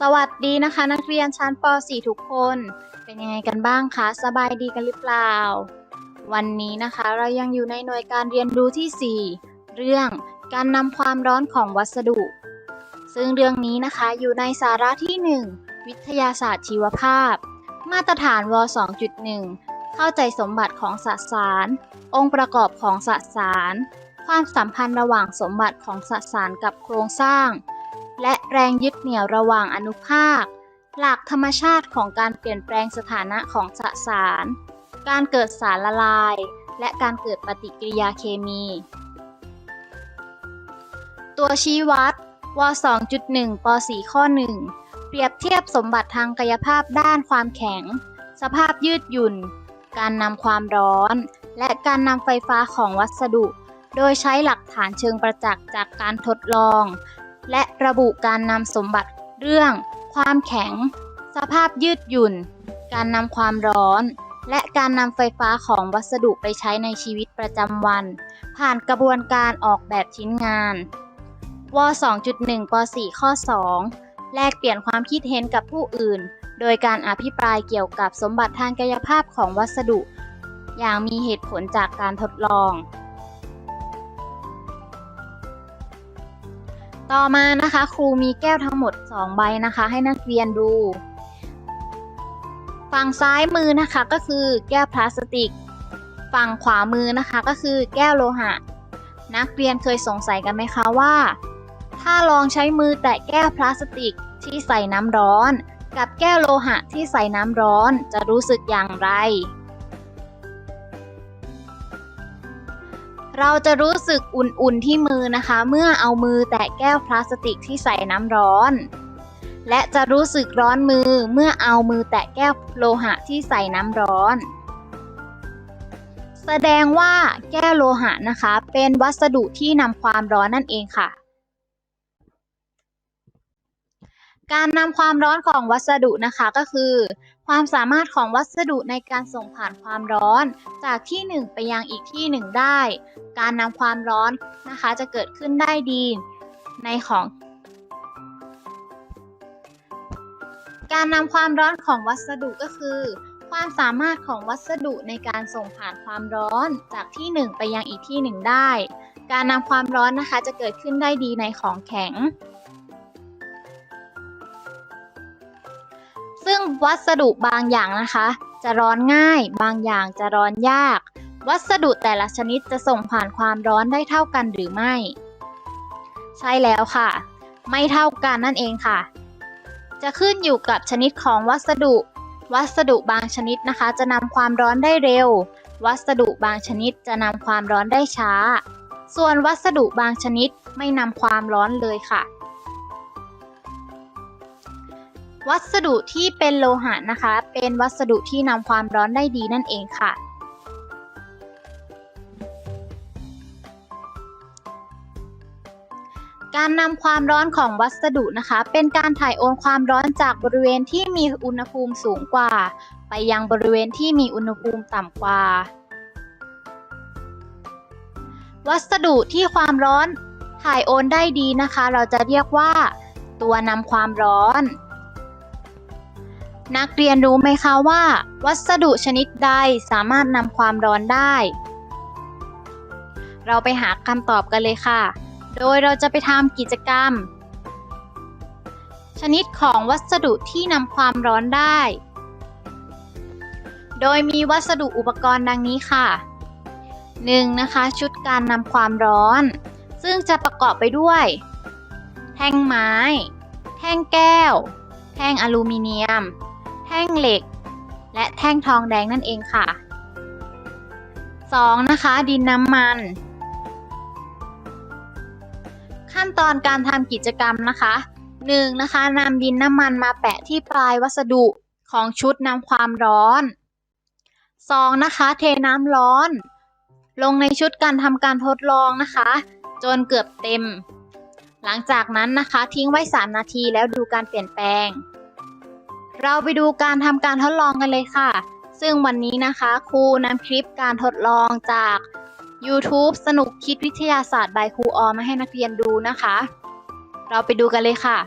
สวัสดีนะคะ นักเรียนชั้นป .4 ทุกคน เป็นยังไงกันบ้างคะ สบายดีกันหรือเปล่า วันนี้นะคะเรายังอยู่ในหน่วยการเรียนรู้ที่ 4 เรื่องการนำความร้อนของวัสดุ ซึ่งเรื่องนี้นะคะอยู่ในสาระที่ 1 วิทยาศาสตร์ชีวภาพ มาตรฐานว 2.1 เข้าใจสมบัติของสสาร องค์ประกอบของสสาร ความสัมพันธ์ระหว่างสมบัติของสสารกับโครงสร้าง และแรงยึดเหนี่ยวระหว่างอนุภาค หลักธรรมชาติของการเปลี่ยนแปลงสถานะของสสาร การเกิดสารละลาย และการเกิดปฏิกิริยาเคมี ตัวชี้วัดว 2.1 ป .4 ข้อ 1 เปรียบเทียบสมบัติทางกายภาพด้านความแข็ง สภาพยืดหยุ่น การนำความร้อน และการนำไฟฟ้าของวัสดุ โดยใช้หลักฐานเชิงประจักษ์จากการทดลอง และระบุการนำสมบัติเรื่อง ความแข็ง สภาพยืดหยุ่น การนำความร้อน และการนำไฟฟ้าของวัสดุไปใช้ในชีวิตประจำวัน ผ่านกระบวนการออกแบบชิ้นงานว2.1ป .4 ข้อ 2 แลกเปลี่ยนความคิดเห็นกับผู้อื่น โดยการอภิปรายเกี่ยวกับสมบัติทางกายภาพของวัสดุ อย่างมีเหตุผลจากการทดลอง ต่อมานะคะ ครูมีแก้วทั้งหมด 2 ใบนะคะ ให้นักเรียนดู ฝั่งซ้ายมือนะคะก็คือแก้วพลาสติก ฝั่งขวามือนะคะก็คือแก้วโลหะ นักเรียนเคยสงสัยกันไหมคะว่า ถ้าลองใช้มือแตะแก้วพลาสติกที่ใส่น้ำร้อน กับแก้วโลหะที่ใส่น้ำร้อนจะรู้สึกอย่างไร เราจะรู้สึกอุ่นๆที่มือนะคะ เมื่อเอามือแตะแก้วพลาสติกที่ใส่น้ำร้อน และจะรู้สึกร้อนมือเมื่อเอามือแตะแก้วโลหะที่ใส่น้ำร้อน แสดงว่าแก้วโลหะนะคะ เป็นวัสดุที่นำความร้อนนั่นเองค่ะ การนำความร้อนของวัสดุนะคะก็คือ ความสามารถของวัสดุในการส่งผ่านความร้อน จากที่หนึ่งไปยังอีกที่หนึ่งได้ การนำความร้อนนะคะจะเกิดขึ้นได้ดีในของ การนำความร้อนของวัสดุก็คือ ความสามารถของวัสดุในการส่งผ่านความร้อนจากที่หนึ่งไปยังอีกที่หนึ่งได้ การนำความร้อนนะคะจะเกิดขึ้นได้ดีในของแข็ง ซึ่งวัสดุบางอย่างนะคะ จะร้อนง่าย บางอย่างจะร้อนยาก วัสดุแต่ละชนิดจะส่งผ่านความร้อนได้เท่ากันหรือไม่ ใช่แล้วค่ะ ไม่เท่ากันนั่นเองค่ะ จะขึ้นอยู่กับชนิดของวัสดุ วัสดุบางชนิดนะคะ จะนำความร้อนได้เร็ว วัสดุบางชนิดจะนำความร้อนได้ช้า ส่วนวัสดุบางชนิดไม่นำความร้อนเลยค่ะ วัสดุที่เป็นโลหะนะคะ เป็นวัสดุที่นำความร้อนได้ดีนั่นเองค่ะ การนำความร้อนของวัสดุนะคะ เป็นการถ่ายโอนความร้อนจากบริเวณที่มีอุณหภูมิสูงกว่า ไปยังบริเวณที่มีอุณหภูมิต่ำกว่า วัสดุที่ความร้อนถ่ายโอนได้ดีนะคะ เราจะเรียกว่า ตัวนำความร้อน นักเรียนรู้ไหมคะว่า วัสดุชนิดใดสามารถนำความร้อนได้ เราไปหาคำตอบกันเลยค่ะ โดยเราจะไปทำกิจกรรม ชนิดของวัสดุที่นำความร้อนได้ โดยมีวัสดุอุปกรณ์ดังนี้ค่ะ 1. นะคะ ชุดการนำความร้อน ซึ่งจะประกอบไปด้วย แท่งไม้ แท่งแก้ว แท่งอลูมิเนียม แท่งเหล็ก และแท่งทองแดงนั่นเองค่ะ 2. นะคะ ดินน้ำมัน ขั้นตอนการทำกิจกรรมนะคะ 1. นะคะนำดินน้ำมันมาแปะที่ปลายวัสดุของชุดนำความร้อน 2. นะคะ เทน้ำร้อน ลงในชุดการทำการทดลองนะคะ จนเกือบเต็ม หลังจากนั้นนะคะ ทิ้งไว้ 3 นาทีแล้วดูการเปลี่ยนแปลง เราไปดูการทำการทดลองกันเลยค่ะ ซึ่งวันนี้นะคะ ครูนำคลิปการทดลองจาก YouTube สนุกคิดวิทยาศาสตร์บายครูออมมาให้นักเรียนดูนะคะ เราไปดูกันเลยค่ะ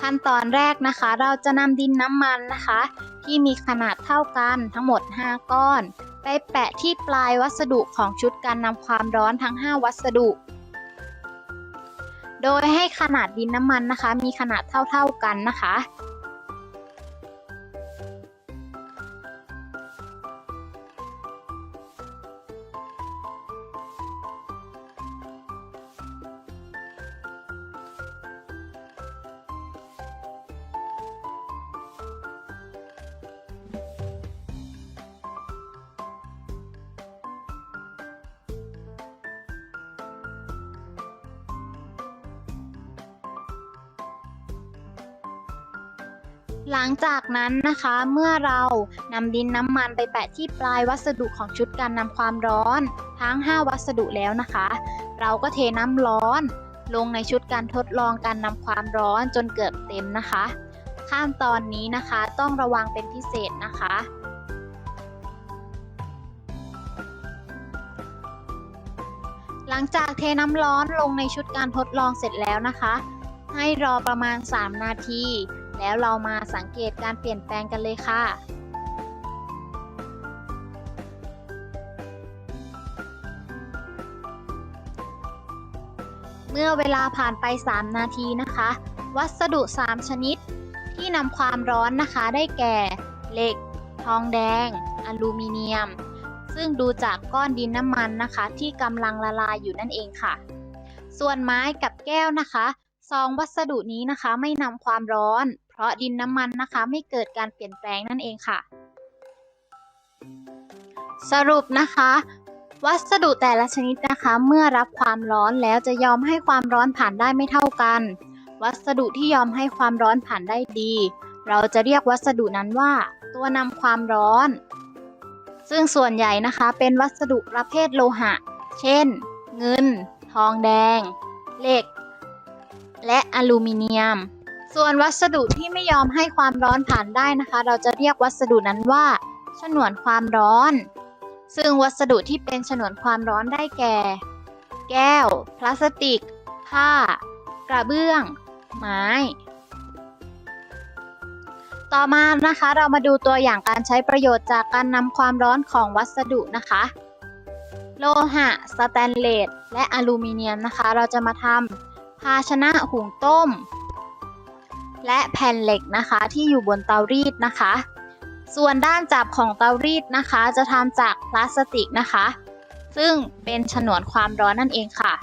ขั้นตอนแรกนะคะ เราจะนำดินน้ำมันนะคะ ที่มีขนาดเท่ากันทั้งหมด 5 ก้อน ไปแปะที่ปลายวัสดุของชุดการนำความร้อนทั้ง 5 วัสดุ โดยให้ขนาดดินน้ำมันนะคะ มีขนาดเท่าๆกันนะคะ หลังจากนั้นนะคะเมื่อเรานำดินน้ำมันไปแปะที่ปลายวัสดุของชุดการนำความร้อน ทั้ง 5 วัสดุแล้วนะคะ เราก็เทน้ำร้อน ลงในชุดการทดลองการนำความร้อนจนเกือบเต็มนะคะ ขั้นตอนนี้นะคะต้องระวังเป็นพิเศษนะคะหลังจากเทน้ำร้อนลงในชุดการทดลองเสร็จแล้วนะคะ ให้รอประมาณ 3 นาที แล้วเรามาสังเกตการเปลี่ยนแปลงกันเลยค่ะเมื่อเวลาผ่านไป 3 นาทีนะคะ วัสดุ 3 ชนิด ที่นำความร้อนนะคะได้แก่ เหล็ก ทองแดง อลูมิเนียม ซึ่งดูจากก้อนดินน้ำมันนะคะ ที่กำลังละลายอยู่นั่นเองค่ะ ส่วนไม้กับแก้วนะคะสองวัสดุนี้นะคะไม่นำความร้อน เพราะดินน้ำมันนะคะ ไม่เกิดการเปลี่ยนแปลงนั่นเองค่ะ สรุปนะคะ วัสดุแต่ละชนิดนะคะ เมื่อรับความร้อนแล้วจะยอมให้ความร้อนผ่านได้ไม่เท่ากัน วัสดุที่ยอมให้ความร้อนผ่านได้ดี เราจะเรียกวัสดุนั้นว่า ตัวนำความร้อน ซึ่งส่วนใหญ่นะคะ เป็นวัสดุประเภทโลหะ เช่น เงิน ทองแดง เหล็ก และอลูมิเนียม ส่วนวัสดุที่ไม่ยอมให้ความร้อนผ่านได้นะคะ เราจะเรียกวัสดุนั้นว่า ฉนวนความร้อน ซึ่งวัสดุที่เป็นฉนวนความร้อนได้แก่ แก้ว พลาสติก ผ้า กระเบื้อง ไม้ ต่อมานะคะเรามาดูตัวอย่างการใช้ประโยชน์จากการนำความร้อนของวัสดุนะคะ โลหะ สแตนเลส และอลูมิเนียมนะคะ เราจะมาทำภาชนะหุงต้ม และแผ่นเหล็กนะคะที่อยู่บนเตารีดนะคะ ส่วนด้านจับของเตารีดนะคะ จะทำจากพลาสติกนะคะ ซึ่งเป็นฉนวนความร้อนนั่นเองค่ะ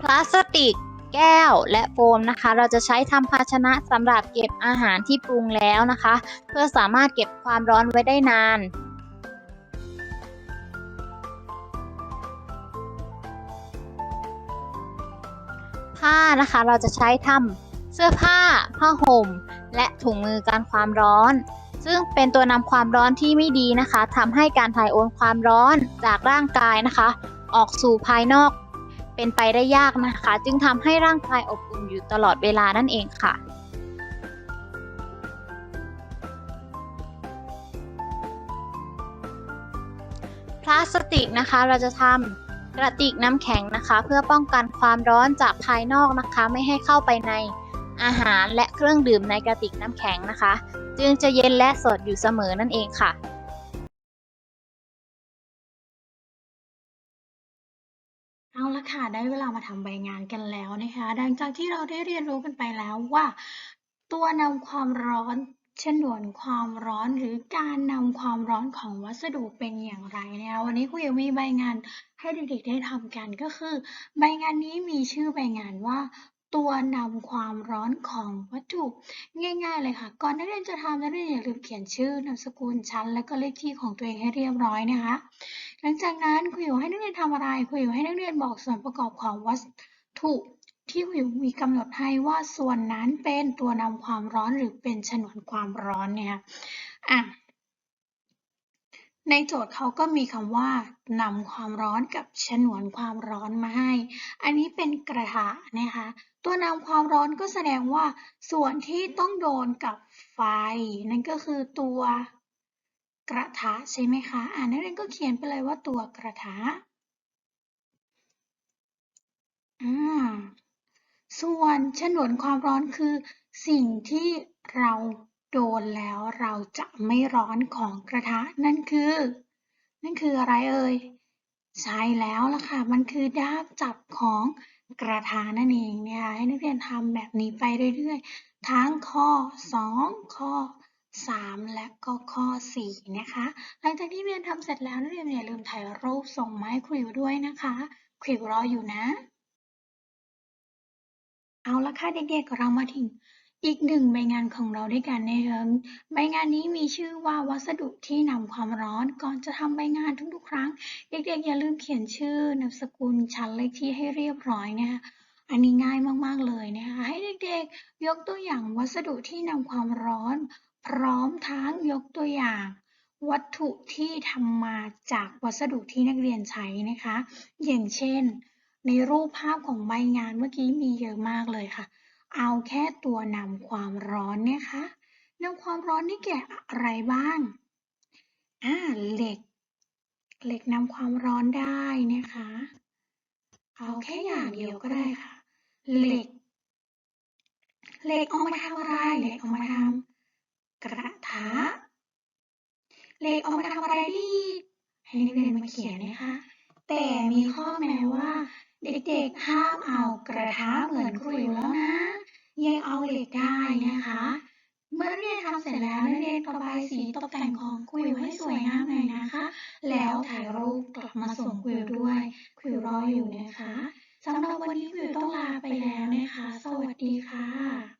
พลาสติก แก้วและโฟมนะคะ เราจะใช้ทำภาชนะสำหรับเก็บอาหารที่ปรุงแล้วนะคะ เพื่อสามารถเก็บความร้อนไว้ได้นาน ผ้านะคะ เราจะใช้ทำเสื้อผ้า ผ้าห่ม และถุงมือการความร้อน ซึ่งเป็นตัวนำความร้อนที่ไม่ดีนะคะทำให้การถ่ายโอนความร้อนจากร่างกายนะคะ ออกสู่ภายนอกเป็นไปได้ยากนะคะ จึงทำให้ร่างกายอบอุ่นอยู่ตลอดเวลานั่นเองค่ะพลาสติกนะคะเราจะทำ กระติกน้ำแข็งนะคะ เพื่อป้องกันความร้อนจากภายนอกนะคะ ไม่ให้เข้าไปในอาหารและเครื่องดื่มในกระติกน้ำแข็งนะคะ จึงจะเย็นและสดอยู่เสมอนั่นเองค่ะเอาละค่ะ ได้เวลามาทำใบงานกันแล้วนะคะ ดังจากที่เราได้เรียนรู้กันไปแล้วว่า ตัวนำความร้อน ฉนวนความร้อนหรือการนำความร้อนของวัสดุเป็นอย่างไรนะคะวันนี้ครูยังมีใบงานให้เด็กๆได้ทำกันก็คือ ใบงานนี้มีชื่อใบงานว่า ตัวนำความร้อนของวัตถุ ง่ายๆเลยค่ะ ก่อนนักเรียนจะทำนักเรียนอย่าลืมเขียนชื่อนามสกุลชั้น และก็เลขที่ของตัวเองให้เรียบร้อยนะคะ หลังจากนั้นครูอยู่ให้นักเรียนทำอะไรครูอยู่ให้นักเรียนบอกส่วนประกอบของวัตถุ ที่ครูอยู่มีกำหนดให้ว่าส่วนนั้นเป็นตัวนำความร้อนหรือเป็นฉนวนความร้อนเนี่ยอะในโจทย์เขาก็มีคำว่านำความร้อนกับฉนวนความร้อนมาให้ อันนี้เป็นกระทะนะคะ ตัวนำความร้อนก็แสดงว่าส่วนที่ต้องโดนกับไฟ นั่นก็คือตัวกระทะใช่ไหมคะอ่านักเรียนก็เขียนไปเลยว่าตัวกระทะอ่า ส่วนฉนวนความร้อนคือ สิ่งที่เราโดนแล้วเราจะไม่ร้อนของกระทะนั่นคือ นั่นคืออะไรเอ่ยใช่แล้วล่ะค่ะ มันคือด้ามจับของกระทะนั่นเองเนะคะให้นักเรียนทำแบบนี้ไปเรื่อยๆ ทั้งข้อ 2 ข้อ 3 และก็ข้อ 4 นะคะ หลังจากที่เรียนทำเสร็จแล้วนักเรียนอย่าลืมถ่ายรูปส่งมาให้ครูด้วยนะคะครูรออยู่นะ เอาละค่ะเด็กๆ เรามาถึงอีกหนึ่งใบงานของเราด้วยกันนะคะใบงานนี้มีชื่อว่าวัสดุที่นำความร้อนก่อนจะทำใบงานทุกๆ ครั้ง เด็กๆ อย่าลืมเขียนชื่อนามสกุลชั้นเลขที่ให้เรียบร้อยนะคะอันนี้ง่ายมากๆเลยนะคะให้เด็กๆ ยกตัวอย่างวัสดุที่นำความร้อน พร้อมทั้งยกตัวอย่าง วัตถุที่ทำมาจากวัสดุที่นักเรียนใช้นะคะ อย่างเช่น ในรูปภาพของใบงานเมื่อกี้มีเยอะมากเลยค่ะ เอาแค่ตัวนำความร้อนนะคะนำความร้อนนี่แก่อะไรบ้าง อ่า เหล็ก เหล็กนำความร้อนได้นะคะ เอาแค่อย่างเดียวก็ได้ค่ะ เหล็ก เหล็กเอามาทำอะไร เหล็กเอามาทำกระทะ เหล็กเอามาทำอะไรอีให้นักเรียนมาเขียนนะคะ แต่มีข้อแม้ว่า เด็กๆห้ามเอากระทะเหมือนครูอยู่แล้วนะยังเอาเหล็กได้นะคะ เมื่อเรียนทำเสร็จแล้วนักเรียนระบายสีตกแต่งของคุยให้สวยงามหน่อยนะคะ แล้วถ่ายรูปกลับมาส่งคุยด้วยคุยรออยู่นะคะสำหรับวันนี้คุยต้องลาไปแล้วนะคะ สวัสดีค่ะ